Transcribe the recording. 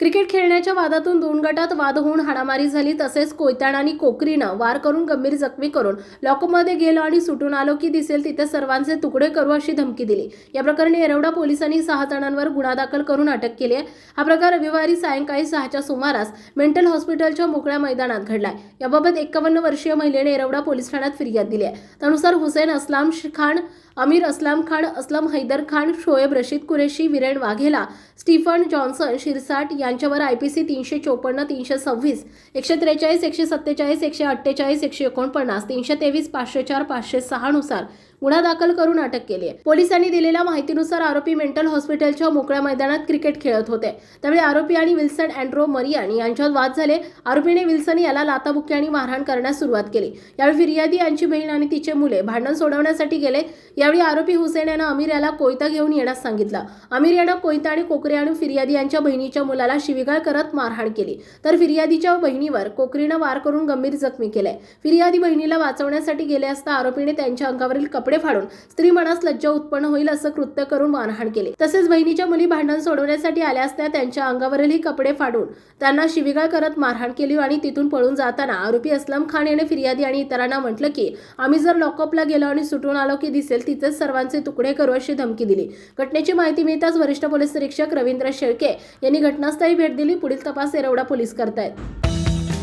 Cricket खेळण्याच्या वादातून दोन गटात वाद होऊन हाणामारी झाली तसेच कोयत्याण आणि कोकरीनं वार करून गंभीर जखमी करून लॉकअपमध्ये गेलो आणि सुटून आलो की दिसेल तिथे सर्वांचे तुकडे करू अशी धमकी दिली. या प्रकरणी येरवडा पोलिसांनी सहा जणांवर गुन्हा दाखल करून अटक केली आहे. हा प्रकार रविवारी सायंकाळी सहाच्या सुमारास मेंटल हॉस्पिटलच्या मोकळ्या मैदानात घडलाय. याबाबत एकावन्न वर्षीय महिलेने येरवडा पोलीस ठाण्यात फिर्याद दिली आहे. त्यानुसार हुसेन असलाम खान अमीर असलाम खान असलम हैदर खान शोएब रशीद कुरेशी विरेन वाघेला स्टीफन जॉन्सन शिरसाट यांच्यावर आयपीसी तीनशे चोपन्न तीनशे सव्वीस एकशे त्रेचाळीस एकशे सत्तेचाळीस एकशे अठ्ठेचाळीस एकशे एकोणपन्नास तीनशे तेवीस पाचशे चार पाचशे सहानुसार गुन्हा दाखल करून अटक केली आहे. पोलिसांनी दिलेल्या माहितीनुसार आरोपी मेंटल हॉस्पिटलच्या मोकळ्या मैदानात क्रिकेट खेळत होते. त्यावेळी आरोपी आणि विल्सन अँड्रो मरियान यांच्यात वाद झाले. आरोपीने विल्सन याला लाताबुक्की आणि मारहाण करण्यास सुरुवात केली. यावेळी फिर्यादी यांची बहीण आणि तिचे मुले भांडण सोडवण्यासाठी गेले. यावेळी आरोपी हुसेन यानं अमीर याला कोयता घेऊन येण्यास सांगितलं. अमीर यानं कोयता आणि कोकरे आणि फिर्यादी यांच्या बहिणीच्या मुलाला शिवीगाळ करत मारहाण केली. तर फिर्यादीच्या बहिणीवर कोकरीनं वार करून गंभीर जखमी केलंय. फिर्यादी बहिणीला वाचवण्यासाठी गेले असता आरोपीने त्यांच्या अंगावरील कपडे फाडून स्त्री मनास लज्जा उत्पन्न होईल असं कृत्य करून मारहाण केले. तसेच बहिणीच्या मुली भांडण सोडवण्यासाठी आल्या असता त्यांच्या अंगावरीलही कपडे फाडून त्यांना शिवीगाळ करत मारहाण केली आणि तिथून पळून जाताना आरोपी असलम खान याने फिर्यादी आणि इतरांना म्हटलं की आम्ही जर लॉकअपला गेलो आणि सुटून आलो की दिसेल तिथेच सर्वांचे तुकडे करू अशी धमकी दिली. घटनेची माहिती मिळताच वरिष्ठ पोलीस निरीक्षक रवींद्र शेळके यांनी घटनास्थळी भेट दिली. पुढील तपास येरवडा पोलीस करतायत.